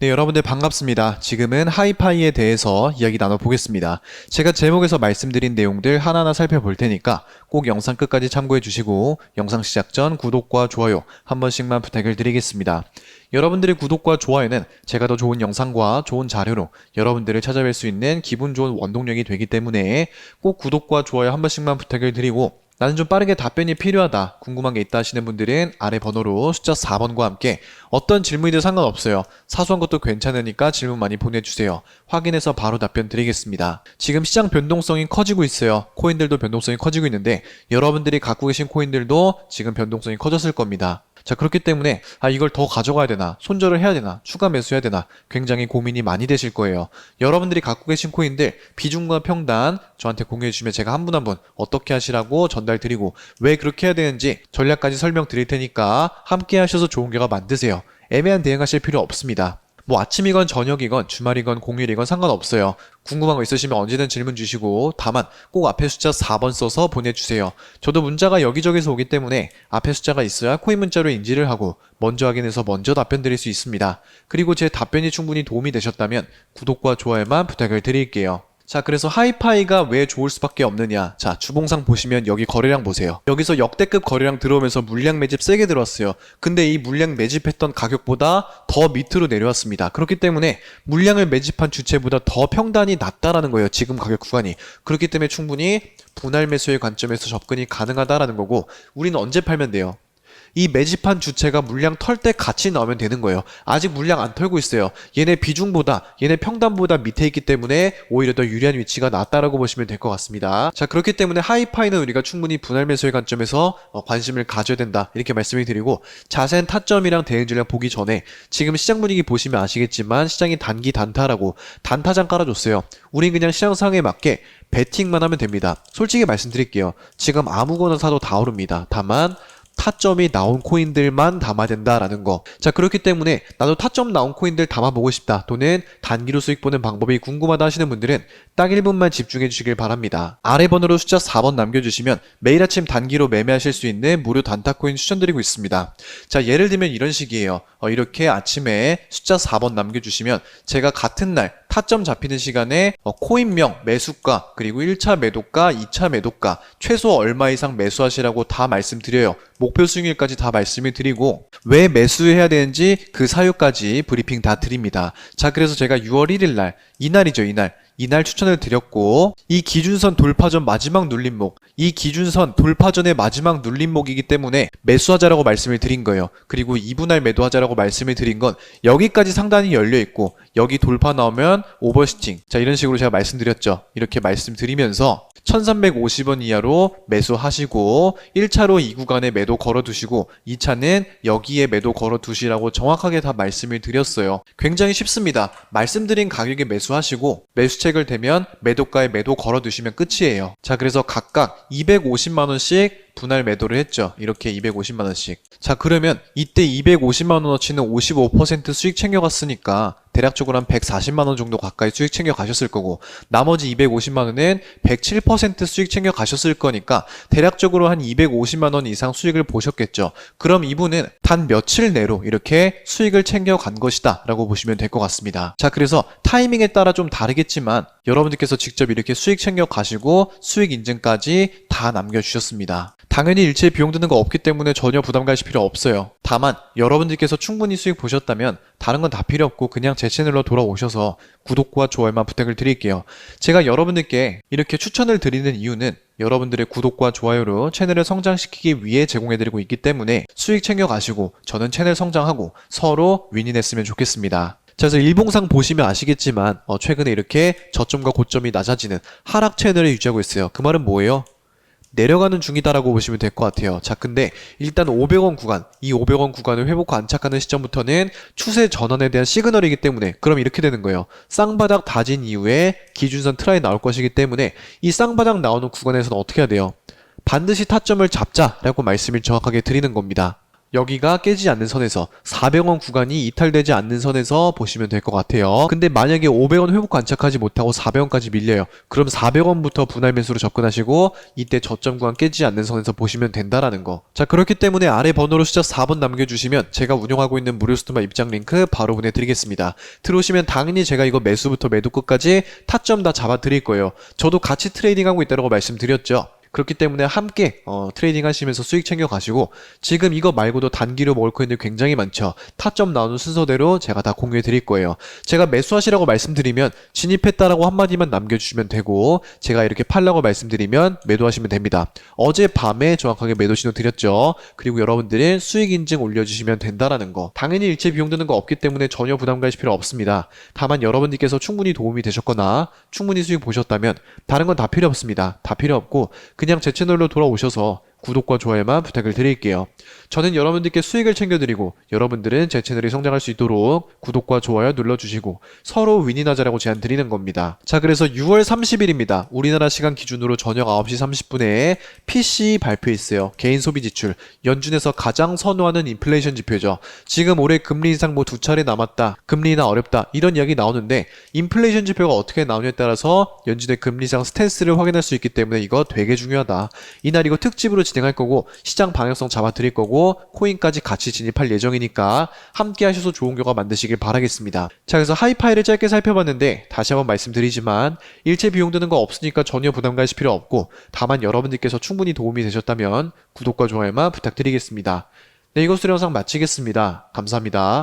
네, 여러분들 반갑습니다. 지금은 하이파이에 대해서 이야기 나눠보겠습니다. 제가 제목에서 말씀드린 내용들 하나하나 살펴볼 테니까 꼭 영상 끝까지 참고해 주시고 영상 시작 전 구독과 좋아요 한 번씩만 부탁을 드리겠습니다. 여러분들의 구독과 좋아요는 제가 더 좋은 영상과 좋은 자료로 여러분들을 찾아뵐 수 있는 기분 좋은 원동력이 되기 때문에 꼭 구독과 좋아요 한 번씩만 부탁을 드리고 나는 좀 빠르게 답변이 필요하다. 궁금한 게 있다 하시는 분들은 아래 번호로 숫자 4번과 함께 어떤 질문이든 상관없어요. 사소한 것도 괜찮으니까 질문 많이 보내주세요. 확인해서 바로 답변 드리겠습니다. 지금 시장 변동성이 커지고 있어요. 코인들도 변동성이 커지고 있는데 여러분들이 갖고 계신 코인들도 지금 변동성이 커졌을 겁니다. 자, 그렇기 때문에, 아, 이걸 더 가져가야 되나, 손절을 해야 되나, 추가 매수해야 되나, 굉장히 고민이 많이 되실 거예요. 여러분들이 갖고 계신 코인들, 비중과 평단, 저한테 공유해 주시면 제가 한 분 한 분 어떻게 하시라고 전달 드리고, 왜 그렇게 해야 되는지 전략까지 설명 드릴 테니까 함께 하셔서 좋은 결과 만드세요. 애매한 대응하실 필요 없습니다. 뭐 아침이건 저녁이건 주말이건 공휴일이건 상관없어요. 궁금한 거 있으시면 언제든 질문 주시고 다만 꼭 앞에 숫자 4번 써서 보내주세요. 저도 문자가 여기저기서 오기 때문에 앞에 숫자가 있어야 코인 문자로 인지를 하고 먼저 확인해서 먼저 답변 드릴 수 있습니다. 그리고 제 답변이 충분히 도움이 되셨다면 구독과 좋아요만 부탁을 드릴게요. 자, 그래서 하이파이가 왜 좋을 수밖에 없느냐. 자, 주봉상 보시면 여기 거래량 보세요. 여기서 역대급 거래량 들어오면서 물량 매집 세게 들어왔어요. 근데 이 물량 매집했던 가격보다 더 밑으로 내려왔습니다. 그렇기 때문에 물량을 매집한 주체보다 더 평단이 낮다라는 거예요. 지금 가격 구간이. 그렇기 때문에 충분히 분할 매수의 관점에서 접근이 가능하다라는 거고, 우리는 언제 팔면 돼요? 이 매집한 주체가 물량 털 때 같이 나오면 되는 거예요. 아직 물량 안 털고 있어요. 얘네 비중보다, 얘네 평단보다 밑에 있기 때문에 오히려 더 유리한 위치가 낫다라고 보시면 될 것 같습니다. 자, 그렇기 때문에 하이파이는 우리가 충분히 분할 매수의 관점에서 어, 관심을 가져야 된다. 이렇게 말씀을 드리고, 자세한 타점이랑 대응 전략 보기 전에 지금 시장 분위기 보시면 아시겠지만 시장이 단기 단타라고 단타장 깔아줬어요. 우린 그냥 시장 상황에 맞게 베팅만 하면 됩니다. 솔직히 말씀드릴게요. 지금 아무거나 사도 다 오릅니다. 다만, 타점이 나온 코인들만 담아야 된다라는 거. 자, 그렇기 때문에 나도 타점 나온 코인들 담아보고 싶다. 또는 단기로 수익 보는 방법이 궁금하다 하시는 분들은 딱 1분만 집중해 주시길 바랍니다. 아래 번호로 숫자 4번 남겨주시면 매일 아침 단기로 매매하실 수 있는 무료 단타 코인 추천드리고 있습니다. 자, 예를 들면 이런 식이에요. 어, 이렇게 아침에 숫자 4번 남겨주시면 제가 같은 날 타점 잡히는 시간에 어, 코인명, 매수가, 그리고 1차 매도가, 2차 매도가, 최소 얼마 이상 매수하시라고 다 말씀드려요. 목표 수익률까지 다 말씀을 드리고 왜 매수해야 되는지 그 사유까지 브리핑 다 드립니다. 자, 그래서 제가 6월 1일 날 이날이죠, 이날. 이날 추천을 드렸고 이 기준선 돌파전 마지막 눌림목 이 기준선 돌파전의 마지막 눌림목이기 때문에 매수하자라고 말씀을 드린 거예요. 그리고 2분할 매도하자라고 말씀을 드린 건 여기까지 상단이 열려 있고 여기 돌파 나오면 오버시팅 자 이런 식으로 제가 말씀드렸죠. 이렇게 말씀드리면서 1350원 이하로 매수하시고 1차로 이 구간에 매도 걸어두시고 2차는 여기에 매도 걸어두시라고 정확하게 다 말씀을 드렸어요. 굉장히 쉽습니다. 말씀드린 가격에 매수하시고 매수 책을 대면 매도가에 매도 걸어 두시면 끝이에요. 자 그래서 각각 250만 원씩 분할 매도를 했죠. 이렇게 250만 원씩. 자, 그러면 이때 250만 원어치는 55% 수익 챙겨갔으니까 대략적으로 한 140만 원 정도 가까이 수익 챙겨 가셨을 거고, 나머지 250만 원은 107% 수익 챙겨 가셨을 거니까 대략적으로 한 250만 원 이상 수익을 보셨겠죠. 그럼 이분은 단 며칠 내로 이렇게 수익을 챙겨 간 것이다 라고 보시면 될 것 같습니다. 자, 그래서 타이밍에 따라 좀 다르겠지만 여러분들께서 직접 이렇게 수익 챙겨 가시고 수익 인증까지 다 남겨주셨습니다. 당연히 일체 비용 드는 거 없기 때문에 전혀 부담 가실 필요 없어요. 다만 여러분들께서 충분히 수익 보셨다면 다른 건 다 필요 없고 그냥 제 채널로 돌아오셔서 구독과 좋아요만 부탁을 드릴게요. 제가 여러분들께 이렇게 추천을 드리는 이유는 여러분들의 구독과 좋아요로 채널을 성장시키기 위해 제공해드리고 있기 때문에 수익 챙겨가시고 저는 채널 성장하고 서로 윈윈했으면 좋겠습니다. 자, 그래서 일봉상 보시면 아시겠지만 어, 최근에 이렇게 저점과 고점이 낮아지는 하락 채널을 유지하고 있어요. 그 말은 뭐예요? 내려가는 중이다라고 보시면 될 것 같아요. 자, 근데 일단 500원 구간, 이 500원 구간을 회복과 안착하는 시점부터는 추세 전환에 대한 시그널이기 때문에 그럼 이렇게 되는 거예요. 쌍바닥 다진 이후에 기준선 트라이 나올 것이기 때문에 이 쌍바닥 나오는 구간에서는 어떻게 해야 돼요? 반드시 타점을 잡자라고 말씀을 정확하게 드리는 겁니다. 여기가 깨지지 않는 선에서 400원 구간이 이탈되지 않는 선에서 보시면 될 것 같아요. 근데 만약에 500원 회복 안착하지 못하고 400원까지 밀려요. 그럼 400원부터 분할 매수로 접근하시고 이때 저점 구간 깨지지 않는 선에서 보시면 된다라는 거. 자 그렇기 때문에 아래 번호로 숫자 4번 남겨주시면 제가 운영하고 있는 무료 스토마 입장 링크 바로 보내드리겠습니다. 들어오시면 당연히 제가 이거 매수부터 매도 끝까지 타점 다 잡아 드릴 거예요. 저도 같이 트레이딩하고 있다고 말씀드렸죠. 그렇기 때문에 함께 어, 트레이딩 하시면서 수익 챙겨 가시고 지금 이거 말고도 단기로 먹을 코인들 굉장히 많죠. 타점 나오는 순서대로 제가 다 공유해 드릴 거예요. 제가 매수하시라고 말씀드리면 진입했다라고 한마디만 남겨주시면 되고 제가 이렇게 팔라고 말씀드리면 매도하시면 됩니다. 어제 밤에 정확하게 매도 신호 드렸죠. 그리고 여러분들은 수익 인증 올려주시면 된다라는 거. 당연히 일체 비용 드는 거 없기 때문에 전혀 부담 가실 필요 없습니다. 다만 여러분들께서 충분히 도움이 되셨거나 충분히 수익 보셨다면 다른 건 다 필요 없습니다. 다 필요 없고 그냥 제 채널로 돌아오셔서 구독과 좋아요만 부탁을 드릴게요. 저는 여러분들께 수익을 챙겨드리고 여러분들은 제 채널이 성장할 수 있도록 구독과 좋아요 눌러주시고 서로 윈윈하자라고 제안 드리는 겁니다. 자 그래서 6월 30일입니다. 우리나라 시간 기준으로 저녁 9시 30분에 PC 발표했어요. 개인 소비 지출 연준에서 가장 선호하는 인플레이션 지표죠. 지금 올해 금리 인상 뭐 두 차례 남았다. 금리 인하 어렵다. 이런 이야기 나오는데 인플레이션 지표가 어떻게 나오냐에 따라서 연준의 금리 인상 스탠스를 확인할 수 있기 때문에 이거 되게 중요하다. 이날 이거 특집으로 진행할 거고 시장 방향성 잡아 드릴 거고 코인까지 같이 진입할 예정이니까 함께 하셔서 좋은 결과 만드시길 바라겠습니다. 자 그래서 하이파이를 짧게 살펴봤는데 다시 한번 말씀드리지만 일체 비용 드는 거 없으니까 전혀 부담 가실 필요 없고 다만 여러분들께서 충분히 도움이 되셨다면 구독과 좋아요만 부탁드리겠습니다. 네 이것으로 영상 마치겠습니다. 감사합니다.